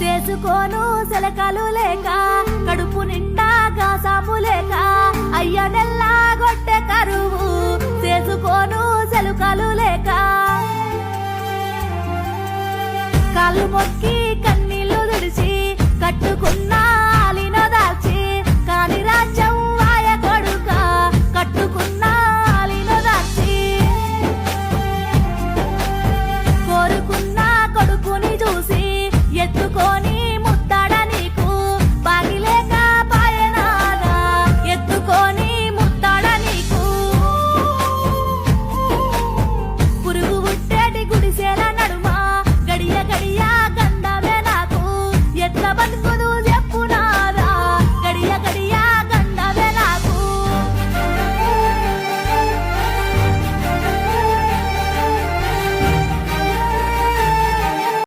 చేసుకోను సెలకలు లేక కడుపు నిండా గాసాపు లేక అయ్య నెల్లా గొట్టె కరువు చేసుకోను సెలుకలు లేక. కాళ్ళు మొక్కి Sabad